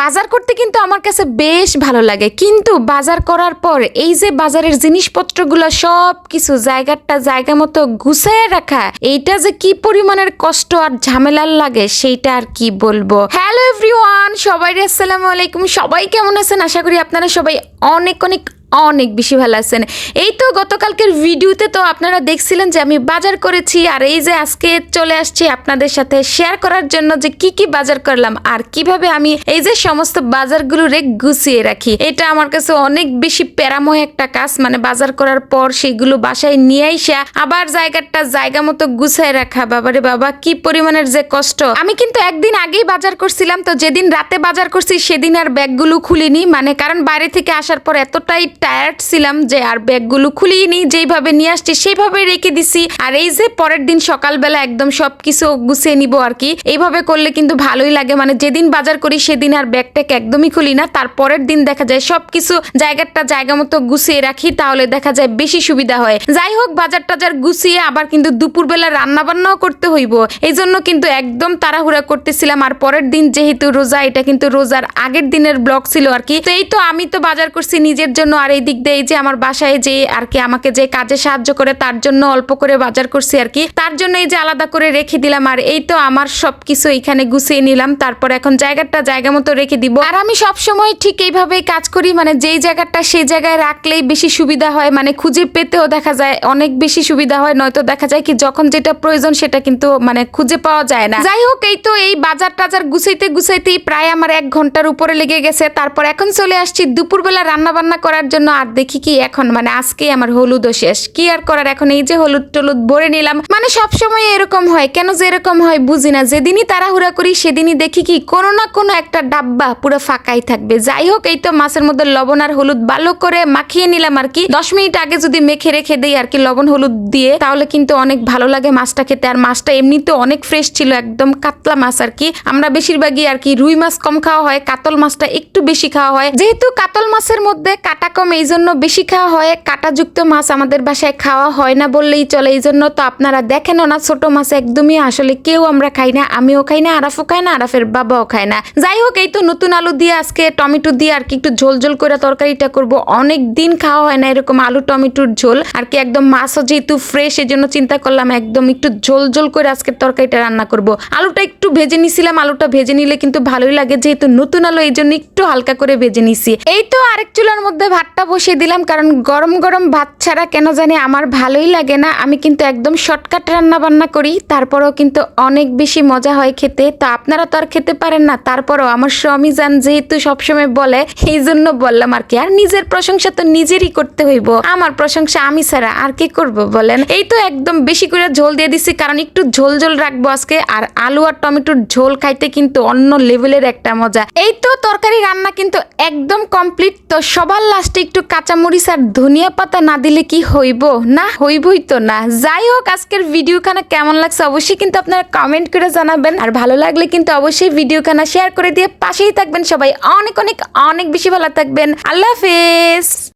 বাজার করতে কিন্তু আমার কাছে বেশ ভালো লাগে। কিন্তু বাজার করার পর এই যে বাজারের জিনিসপত্রগুলো সব কিছু জায়গাটা জায়গা মতো গুছিয়ে রাখা, এইটা যে কি পরিমাণের কষ্ট আর ঝামেলার লাগে সেইটা আর কি বলব? হ্যালো এভরিওয়ান সবাই আসসালামু আলাইকুম। সবাই কেমন আছেন? আশা করি আপনারা সবাই অনেক অনেক অনেক বেশি ভালো আছেন। এই তো গতকালকের ভিডিওতে তো আপনারা দেখছিলেন যে আমি বাজার করেছি আর এই যে আজকে চলে আসছি আপনাদের সাথে শেয়ার করার জন্য যে কি কি বাজার করলাম আর কীভাবে আমি এই যে সমস্ত বাজারগুলো রে গুছিয়ে রাখি। এটা আমার কাছে অনেক বেশি প্যারাময় একটা কাজ মানে বাজার করার পর সেগুলো বাসায় নিয়ে আইসা আবার জায়গাটা জায়গা মতো গুছিয়ে রাখা। বাবারে বাবা, কি পরিমাণের যে কষ্ট। আমি কিন্তু একদিন আগেই বাজার করছিলাম, তো যেদিন রাতে বাজার করছি সেদিন আর ব্যাগগুলো খুলিনি মানে কারণ বাইরে থেকে আসার পর এতটাই টায়ার্ড ছিলাম যে আর ব্যাগগুলো খুলিনি, যেইভাবে নিয়ে আসছি সেইভাবে রেখে দিছি। আর এই যে পরের দিন সকালবেলা একদম সবকিছু গুছিয়ে নিব আর কি, এইভাবে করলে কিন্তু ভালোই লাগে। মানে যেদিন বাজার করি সেদিন আর ব্যাগটাকে একদমই খুলি না। তার পরের দিন দেখা যায় সবকিছু জায়গাটা জায়গা মতো গুছিয়ে রাখি, তাহলে দেখা যায় বেশি সুবিধা হয়। যাই হোক বাজার টাজার গুছিয়ে আবার কিন্তু দুপুরবেলা রান্না বান্নাও করতে হইব। এই জন্য কিন্তু একদম তাড়াহুড়া করতেছিলাম। আর পরের দিন যেহেতু রোজা, এটা কিন্তু রোজার আগের দিনের ব্লগ ছিল আর কি। তো এই তো আমি তো বাজার করছি নিজের জন্য, আর এই দিক দিয়ে যে আমার বাসায় যে আর কি আমাকে যে কাজে সাহায্য করে, তার জন্য অল্প করে বাজার করছি আর কি। তার জন্য এই যে আলাদা করে রেখে দিলাম, আর এই তো আমার সবকিছু এখানে গুছিয়ে নিলাম, তারপর এখন জায়গাটা জায়গা মতো রেখে দিব। আর আমি সব সময় ঠিক এইভাবেই কাজ করি মানে যেই জায়গাটা সেই জায়গায় রাখলেই বেশি সুবিধা হয় মানে খুঁজে পেতেও দেখা যায়, অনেক বেশি সুবিধা হয়, নয়তো দেখা যায় কি যখন যেটা প্রয়োজন সেটা কিন্তু মানে খুঁজে পাওয়া যায় না। যাই হোক, এই তো এই বাজার টাজার গুছাইতে গুছাইতেই প্রায় আমার এক ঘণ্টার উপরে লেগে গেছে। তারপর এখন চলে আসছি দুপুরবেলা রান্না বান্না করার জন্য। আর দেখি কি এখন মানে আজকে আমার হলুদও শেষ। কি আর করার, এখন এই যে হলুদ টলুদ ভরে নিলাম। মানে সব সময় এরকম হয়, কেন যে এরকম হয় বুঝি না। যেদিনই তাড়াহুড়া করি, সেদিনই দেখি কি কোনো না কোনো একটা ডাব্বা পুরো ফাঁকাই থাকবে। যাই হোক, এই তো মাছের মধ্যে লবণ আর হলুদ ভালো করে মাখিয়ে নিলাম আর কি। দশ মিনিট আগে যদি মেখে রেখে দিই আর কি লবণ হলুদ দিয়ে, তাহলে কিন্তু অনেক ভালো লাগে মাছটা খেতে। আর মাছটা এমনিতে অনেক ফ্রেশ ছিল, একদম কাতলা মাছ আর কি। আমরা বেশিরভাগই আর কি রুই মাছ কম খাওয়া হয়, কাতল মাছটা একটু বেশি খাওয়া হয়। যেহেতু কাতল মাছের মধ্যে কাটা কম এই জন্য বেশি খাওয়া হয়। কাটাযুক্ত মাছ আমাদের বাসায় খাওয়া হয় না বললেই চলে। এই জন্য তো আপনারা দেখেনও না, ছোট মাছ একদমই আসলে কেউ আমরা খাই না, আমিও খাই না, আরাফও খাই না, আরাফের বাবাও খায় না। যাই হোক, এই তো নতুন আলু দিয়ে আজকে টমেটো দিয়ে আর কি একটু ঝোল ঝোল করে তরকারিটা করব। অনেক দিন খাওয়া হয় না এরকম আলু টমেটোর ঝোল। আর কি একদম মাছও যেহেতু ফ্রেশ এই জন্য চিন্তা করলাম একদম একটু ঝোল ঝোল করে আজকে তরকারিটা রান্না করব। আলুটা একটু ভেজে নিছিলাম, আলুটা ভেজে নিলে কিন্তু ভালোই লাগে। যেহেতু নতুন আলু এই জন্য একটু হালকা করে ভেজে নিছি। এই তো আরেক চুলার মধ্যে ভাতটা বসিয়ে দিলাম, কারণ গরম গরম ভাত ছাড়া কেন জানি আমার ভালোই লাগে না। আমি কিন্তু একদম শর্টকাট রান্না বান্না করি, তারপরেও কিন্তু অনেক বেশি মজা হয় খেতে। তো আপনারা তো আর খেতে পারেন না, তারপরও আমার স্বামী যান যেহেতু সবসময় বলে, এই জন্য বললাম আর কি, আর নিজের প্রশংসা তো নিজেরই করতে হইব। আমার প্রশংসা আমি ছাড়া আর কি করব বলেন? এই তো একদম বেশি করে ঝোল দিয়ে দিছি, কারণ একটু ঝোল ঝোল রাখব আজকে, আর আলু আর টমেটোর ঝোল খাইতে কিন্তু অন্য লেভেলের একটা মজা। এই তো তরকারি রান্না কিন্তু একদম কমপ্লিট তো সবার লাস্টে একটু কাঁচামরিচ আর ধনিয়া পাতা না দিলে কি হইব? না, হইবই তো না। যাই হোক, আজকের ভিডিও খানা কেমন লাগছে অবশ্যই কিন্তু আপনারা কমেন্ট করে জানাবেন। আর ভালো লাগলে কিন্তু অবশ্যই ভিডিও খানা শেয়ার করে দিয়ে পাশেই থাকবেন সবাই। অনেক অনেক অনেক বেশি ভালো থাকবেন। আল্লাহ হাফেজ।